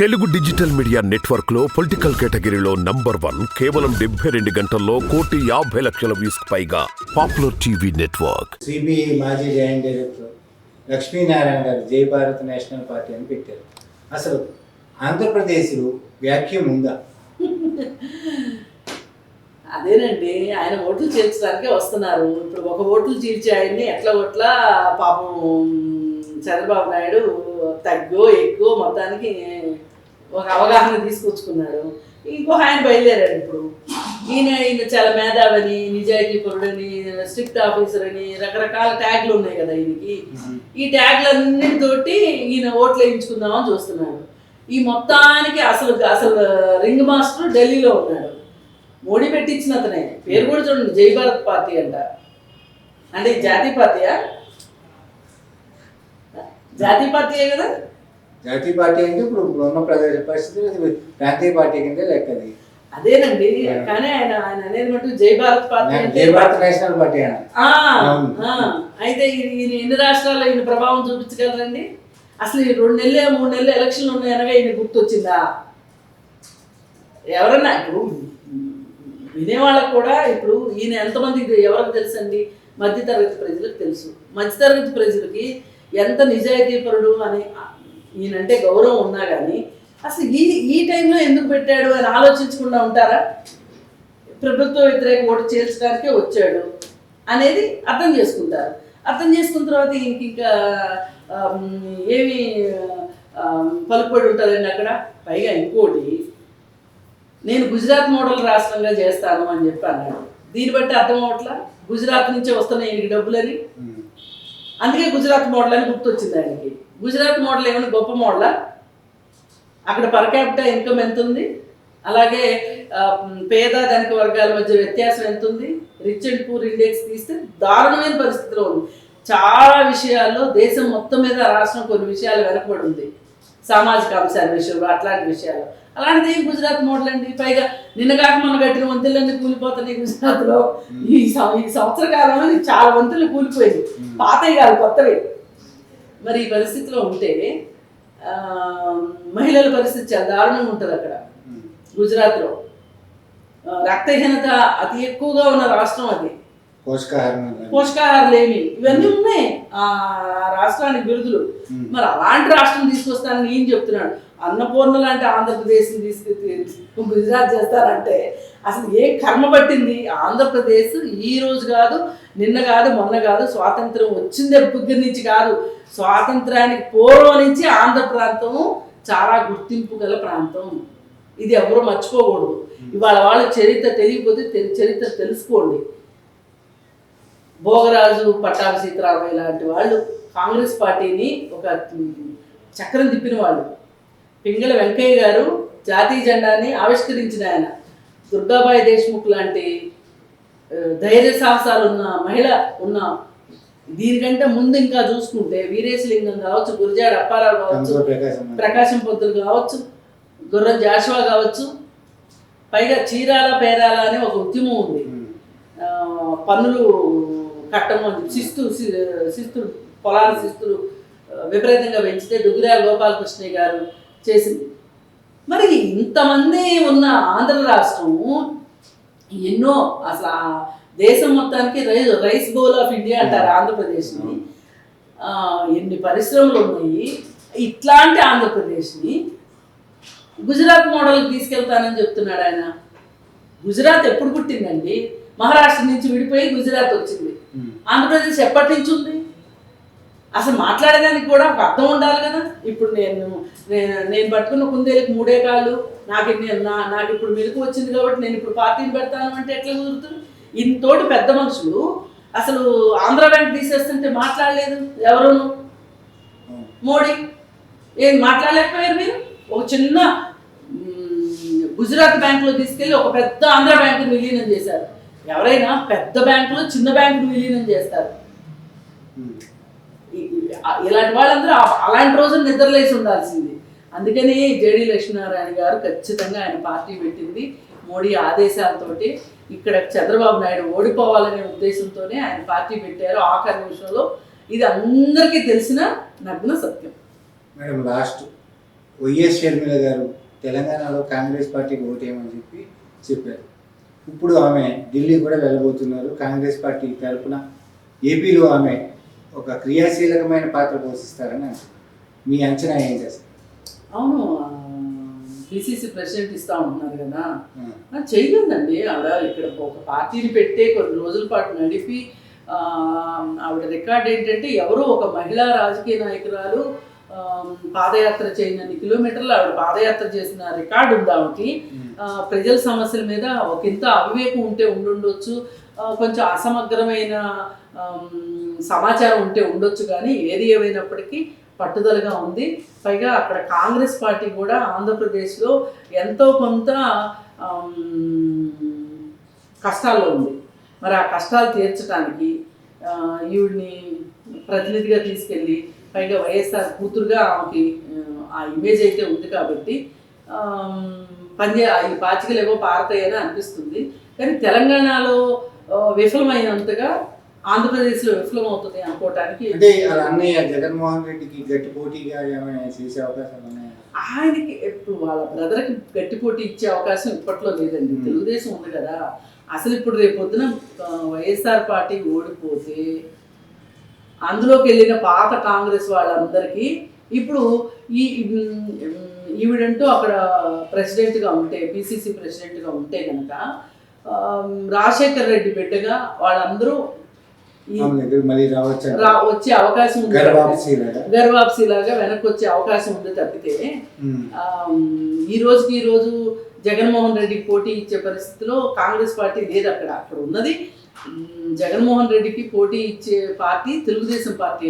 Telugu digital media నెట్వర్క్లో political కేటగిరీలో number one కేవలం డెబ్బై రెండు గంటల్లో కోటి యాభై లక్షల వ్యూస్ పైగా పాపులర్ టీవీ నెట్వర్క్. సిబిఐ మాజీ joint director Lakshminarayana garu Jai Bharat national party అని పెట్టారు. అసలు ఆంధ్రప్రదేశ్లో వ్యాఖ్యం ఉందా? అదేనండి ఆయన ఓట్లు చేర్చడానికే వస్తున్నారు. ఇప్పుడు ఒక ఓట్లు చీల్చి ఆయన్ని ఎట్లా ఒట్లా పాపం చంద్రబాబు నాయుడు తగ్గో ఎక్కువ మొత్తానికి ఒక అవగాహన తీసుకొచ్చుకున్నాడు ఇంకో ఆయన బయలుదేరాడు ఇప్పుడు. ఈయన ఈయన చాలా మేధావని నిజాయితీ పరుడని స్ట్రిక్ట్ ఆఫీసర్ అని రకరకాల ట్యాగ్లు ఉన్నాయి కదా ఈయనకి. ఈ ట్యాగ్లన్నిటితోటి ఈయన ఓట్లు వేయించుకుందామని చూస్తున్నాడు. ఈ మొత్తానికి అసలు అసలు రింగ్ మాస్టర్ ఢిల్లీలో ఉన్నాడు. మోడీ పెట్టించిన అతనే. పేరు కూడా చూడండి జై భారత్ పార్టీ అంట. అంటే జాతీయ పార్టీయా? జాతీయ పార్టీయే కదా? జాతీయ పార్టీ అంటే ఇప్పుడు ఉన్న అది ప్రాంతీయ పార్టీ కింద లెక్కది అదేనండి కానీ ఆయన ఆయన అనేది మటుకు జై భారత్ పార్టీ జై భారత్ నేషనల్ పార్టీ. అయితే ఈయన ఎన్ని రాష్ట్రాల్లో ఈయన ప్రభావం చూపించగలరండి? అసలు ఈ రెండు నెలలే మూడు నెలలు ఎలక్షన్లు ఉన్నాయనగా ఈయన గుర్తొచ్చిందా? ఎవరన్నా ఇప్పుడు వినేవాళ్ళకు కూడా ఇప్పుడు ఈయన ఎంతమందికి ఎవరికి తెలుసండి? మధ్యతరగతి ప్రజలకు తెలుసు. మధ్యతరగతి ప్రజలకి ఎంత నిజాయితీపరుడు అని ఈయనంటే గౌరవం ఉన్నా కానీ అసలు ఈ ఈ టైంలో ఎందుకు పెట్టాడు అని ఆలోచించకుండా ఉంటారా? ప్రభుత్వ వ్యతిరేక ఓటు చేర్చడానికే వచ్చాడు అనేది అర్థం చేసుకుంటారు. అర్థం చేసుకున్న తర్వాత ఈయనకి ఇంకా ఏమి ఆమ్, పలుకుబడి ఉంటుందండి అక్కడ? పైగా ఇంకోటి నేను గుజరాత్ మోడల్ రాష్ట్రంగా చేస్తాను అని చెప్పి అన్నాడు దీన్ని బట్టి అర్థం అవట్లా? గుజరాత్ నుంచే వస్తున్నాయి ఈయనకి డబ్బులని? అందుకే గుజరాత్ మోడల్ అని గుర్తొచ్చింది ఆయనకి. గుజరాత్ మోడల్ ఏమైనా గొప్ప మోడలా? అక్కడ పర్ క్యాపిటల్ ఇన్కమ్ ఎంత ఉంది అలాగే పేద ధనిక వర్గాల మధ్య వ్యత్యాసం ఎంత ఉంది రిచ్ అండ్ పూర్ ఇండెక్స్ తీస్తే దారుణమైన పరిస్థితిలో ఉంది. చాలా విషయాల్లో దేశం మొత్తం మీద రాష్ట్రం కొన్ని విషయాలు వెనకబడి ఉంది. సామాజిక అంశాల విషయంలో అట్లాంటి విషయాలు అలాంటిది గుజరాత్ మోడల్ అండి? పైగా నిన్న కాక మన కట్టిన వంతులన్నీ కూలిపోతున్నాయి గుజరాత్లో. ఈ సం- ఈ సంవత్సర కాలంలో చాలా వంతులు కూలిపోయింది పాతవి కాదు కొత్తవి. మరి ఈ పరిస్థితిలో ఉంటే ఆ, మహిళల పరిస్థితి చాలా దారుణంగా ఉంటుంది అక్కడ. గుజరాత్లో. రక్తహీనత అతి ఎక్కువగా ఉన్న రాష్ట్రం అది. పోషకాహారం పోషకాహారాలు ఏమి? ఇవన్నీ ఉన్నాయి. ఆ రాష్ట్రానికి బిరుదులు. మరి అలాంటి రాష్ట్రం తీసుకొస్తానని ఏం చెప్తున్నాడు. అన్నపూర్ణ లాంటి ఆంధ్రప్రదేశ్ని తీసుకు గుజరాత్ చేస్తారంటే అసలు ఏ కర్మ పట్టింది? ఆంధ్రప్రదేశ్ ఈ రోజు కాదు నిన్న కాదు మొన్న కాదు స్వాతంత్రం వచ్చిందే దగ్గర నుంచి కాదు. స్వాతంత్రానికి పూర్వం నుంచి ఆంధ్ర ప్రాంతము చాలా గుర్తింపు గల ప్రాంతం. ఇది ఎవరు మర్చిపోకూడదు. ఇవాళ వాళ్ళ చరిత్ర తెలియకపోతే చరిత్ర తెలుసుకోండి. భోగరాజు పట్టాభి సీతారామయ్య లాంటి వాళ్ళు కాంగ్రెస్ పార్టీని ఒక చక్రం తిప్పిన వాళ్ళు. పింగళ వెంకయ్య గారు జాతీయ జెండాని ఆవిష్కరించిన ఆయన. దుర్గాబాయి దేశ్ముఖ్ లాంటి ధైర్య సాహసాలు ఉన్న మహిళ ఉన్న దీనికంటే ముందు ఇంకా చూసుకుంటే వీరేశలింగం కావచ్చు గురిజాడ అప్పారావు కావచ్చు ప్రకాశం పొద్దులు కావచ్చు గుర్రం జాషువా కావచ్చు పైగా చీరాల పేరాల అనే ఒక ఉద్యమం ఉంది. పన్నులు కట్టము శిస్తు శిస్తులు పొలాల శిస్తులు విపరీతంగా పెంచితే దుగ్గిరాల గోపాలకృష్ణయ్య గారు చేసింది. మరి ఇంతమంది ఉన్న ఆంధ్ర రాష్ట్రము ఎన్నో అసలు ఆ దేశం మొత్తానికి rice rice bowl of India అంటారు ఆంధ్రప్రదేశ్ని. ఎన్ని పరిశ్రమలు ఉన్నాయి. ఇట్లాంటి ఆంధ్రప్రదేశ్ని గుజరాత్ మోడల్కి తీసుకెళ్తానని చెప్తున్నాడు ఆయన. గుజరాత్ ఎప్పుడు పుట్టిందండి? మహారాష్ట్ర నుంచి విడిపోయి గుజరాత్ వచ్చింది. ఆంధ్రప్రదేశ్ ఎప్పటి నుంచి ఉంది? అసలు మాట్లాడేదానికి కూడా ఒక అర్థం ఉండాలి కదా. ఇప్పుడు నేను నేను- నేను పట్టుకున్న కుందేలకు మూడే కాళ్ళు నాకు నేను నా నాకు ఇప్పుడు మెలకు వచ్చింది కాబట్టి నేను ఇప్పుడు పార్టీని పెడతాను అంటే ఎట్లా కుదురుతుంది? ఇంతోటి పెద్ద మనుషులు అసలు ఆంధ్ర బ్యాంక్ తీసేస్తుంటే మాట్లాడలేదు. ఎవరును? మోడీ. ఏం మాట్లాడలేకపోయారు మీరు? ఒక చిన్న గుజరాత్ బ్యాంకులో తీసుకెళ్ళి ఒక పెద్ద ఆంధ్ర బ్యాంకును విలీనం చేశారు. ఎవరైనా పెద్ద బ్యాంకులో చిన్న బ్యాంకును విలీనం చేస్తారు. ఇలాంటి వాళ్ళందరూ అలాంటి రోజు నిద్రలేసి ఉండాల్సింది. అందుకని జేడి లక్ష్మీనారాయణ గారు ఖచ్చితంగా ఆయన పార్టీ పెట్టింది. మోడీ ఆదేశాలతోటి ఇక్కడ చంద్రబాబు నాయుడు ఓడిపోవాలనే ఉద్దేశంతోనే ఆయన పార్టీ పెట్టారు ఆఖరి నిమిషంలో. ఇది అందరికీ తెలిసిన నగ్న సత్యం. Madam last YS Sharmila garu తెలంగాణలో కాంగ్రెస్ పార్టీకి ఓటేయమని చెప్పి చెప్పారు. ఇప్పుడు ఆమె ఢిల్లీ కూడా వెళ్ళబోతున్నారు. కాంగ్రెస్ పార్టీ తరఫున ఏపీలో ఆమె ఒక క్రియాశీలకమైన పాత్ర పోషిస్తారని మీ అంచనా ఏం చేస్తారు? అవును పిసిసి ప్రెసిడెంట్ ఇస్తా ఉంటున్నారు కదా. చేయలేదండి ఆవిడ ఇక్కడ ఒక పార్టీని పెట్టే కొన్ని రోజుల పాటు నడిపి ఆవిడ రికార్డ్ ఏంటంటే ఎవరో ఒక మహిళా రాజకీయ నాయకురాలు పాదయాత్ర చేయనన్ని కిలోమీటర్లు ఆవిడ పాదయాత్ర చేసిన రికార్డు ఉంది ఆవిడకి. ప్రజల సమస్యల మీద ఒక ఇంత అవివేకం ఉంటే ఉండుండొచ్చు. కొంచెం అసమగ్రమైన సమాచారం ఉంటే ఉండొచ్చు కానీ ఏది ఏమైనప్పటికీ పట్టుదలగా ఉంది. పైగా అక్కడ కాంగ్రెస్ పార్టీ కూడా ఆంధ్రప్రదేశ్లో ఎంతో కొంత కష్టాల్లో ఉంది. మరి ఆ కష్టాలు తీర్చడానికి ఈవిడిని ప్రతినిధిగా తీసుకెళ్ళి పైగా వైఎస్ఆర్ కూతురుగా ఆమెకి ఆ, ఇమేజ్ అయితే ఉంది కాబట్టి పనిచే ఈ పాచికలు ఏవో పారతాయని అనిపిస్తుంది. కానీ తెలంగాణలో విఫలమైనంతగా ఆంధ్రప్రదేశ్లో విఫలమవుతుంది అనుకోవటానికి అంటే అన్నయ్య జగన్మోహన్ రెడ్డికి గట్టి పోటీగా ఏమైనా చేసే అవకాశాలు ఉన్నాయా? ఆయనకి ఇప్పుడు వాళ్ళ బ్రదర్కి గట్టి పోటీ ఇచ్చే అవకాశం ఇప్పట్లో లేదండి. తెలుగుదేశం ఉంది కదా. అసలు ఇప్పుడు రేపు పొద్దున వైఎస్ఆర్ పార్టీ ఓడిపోతే అందులోకి వెళ్ళిన పాత కాంగ్రెస్ వాళ్ళందరికీ ఇప్పుడు ఈ ఈవిడంటూ అక్కడ ప్రెసిడెంట్గా ఉంటే పిసిసి ప్రెసిడెంట్గా ఉంటే కనుక రాజశేఖర్ రెడ్డి బిడ్డగా వాళ్ళందరూ వచ్చే అవకాశం ఉంది గర్వాప్సీ లాగా వెనక్కి వచ్చే అవకాశం ఉంది తప్పితే ఈ రోజుకి ఈ రోజు జగన్మోహన్ రెడ్డికి పోటీ ఇచ్చే పరిస్థితిలో కాంగ్రెస్ పార్టీ లేదు అక్కడ అక్కడ ఉన్నది. జగన్మోహన్ రెడ్డికి పోటీ ఇచ్చే పార్టీ తెలుగుదేశం పార్టీ